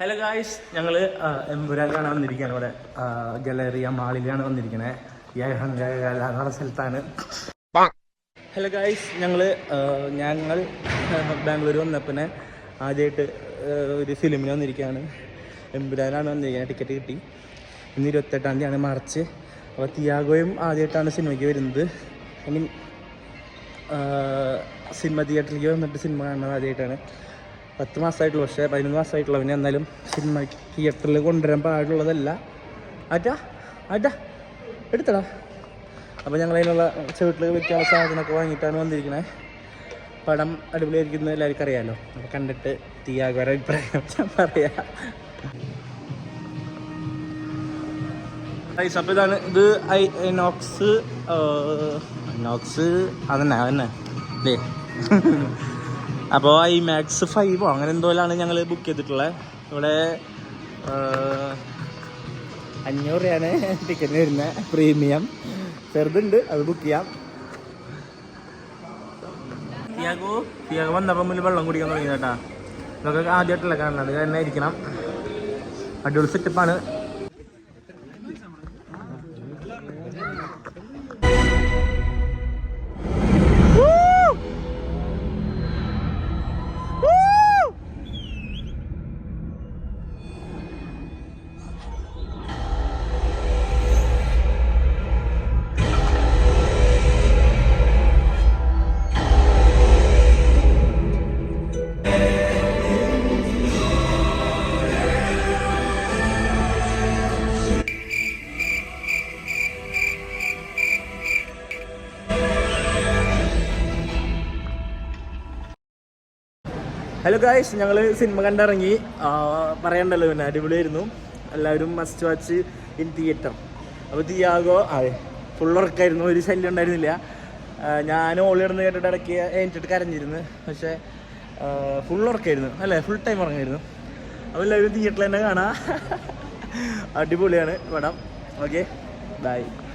Hello guys ഞങ്ങൾ എമ്പുരാൻ കാണാൻ വന്നിരിക്കുകയാണ് ഇവിടെ ഗലറിയ മാളിലാണ് വന്നിരിക്കണേ. യഹങ്കല സ്ഥലത്താണ്. ഹലോ ഗായ്സ് ഞങ്ങൾ ഞങ്ങൾ ബാംഗ്ലൂർ വന്നപ്പോൾ ആദ്യമായിട്ട് ഒരു ഫിലിമിന് വന്നിരിക്കുകയാണ് എമ്പുരാനാണ് വന്നിരിക്കുന്നത് ടിക്കറ്റ് കിട്ടി. ഇന്ന് ഇരുപത്തെട്ടാം തീയതിയാണ് മാർച്ച്. അപ്പോൾ തിയാഗോയും ആദ്യമായിട്ടാണ് സിനിമയ്ക്ക് വരുന്നത്. ഐ മീൻ സിനിമ തിയേറ്ററിലേക്ക് വന്നിട്ട് സിനിമ കാണുന്നത് ആദ്യമായിട്ടാണ് പത്ത് മാസമായിട്ടുള്ളൂ പക്ഷേ പതിനൊന്ന് മാസമായിട്ടുള്ളൂ പിന്നെ എന്നാലും സിനിമ തിയേറ്ററിൽ കൊണ്ടുവരാൻ പാടുള്ളതല്ല. ആറ്റാ ആറ്റാ എടുത്തടാ. അപ്പോൾ ഞങ്ങൾ അതിനുള്ള ചുവട്ടിൽ വെക്കാനുള്ള സാധനമൊക്കെ വാങ്ങിയിട്ടാണ് വന്നിരിക്കുന്നത് പടം അടിപൊളിയായിരിക്കുന്നത് എല്ലാവർക്കും അറിയാമല്ലോ അപ്പോൾ കണ്ടിട്ട് തിയാഗോര അഭിപ്രായം. പറയാം. അപ്പോൾ ഇതാണ് ഇത് ഐ നോക്സ് നോക്സ് അതന്നെ അതന്നെ. അല്ലേ അപ്പോൾ ഐ മാക്സ് ഫൈവോ അങ്ങനെ എന്തോലാണ് ഞങ്ങൾ ബുക്ക് ചെയ്തിട്ടുള്ളത് ഇവിടെ അഞ്ഞൂറ് രൂപയാണ് ടിക്കറ്റിന് വരുന്നത് പ്രീമിയം ചെറുതുണ്ട് അത് ബുക്ക് ചെയ്യാം. തിയാഗോ തിയാഗോ വന്നപ്പോൾ മുന്നിൽ വെള്ളം കുടിക്കാൻ തുടങ്ങി കേട്ടാ ഇതൊക്കെ ആദ്യമായിട്ടല്ല കാണുന്നത് തന്നെ ഇരിക്കണം. അടിപൊളി സെറ്റപ്പാണ് ഹലോ ഗായ്സ് ഞങ്ങൾ സിനിമ കണ്ടിറങ്ങി. പറയണ്ടല്ലോ പിന്നെ അടിപൊളിയായിരുന്നു. എല്ലാവരും മസ്റ്റ് വാച്ച് ഇൻ തിയേറ്റർ അപ്പോൾ തിയാഗോ അതെ ഫുൾ ഉറക്കായിരുന്നു. ഒരു ശല്യം ഉണ്ടായിരുന്നില്ല. ഞാൻ ഓളി ഇടന്ന് കേട്ടിട്ട് ഇടയ്ക്ക് ഏറ്റിട്ട് കരഞ്ഞിരുന്നു. പക്ഷേ ഫുൾ ഉറക്കായിരുന്നു. അല്ലേ ഫുൾ ടൈം ഉറങ്ങായിരുന്നു. അപ്പോൾ എല്ലാവരും തിയേറ്ററിൽ തന്നെ കാണാം. അടിപൊളിയാണ് പടം. Okay bye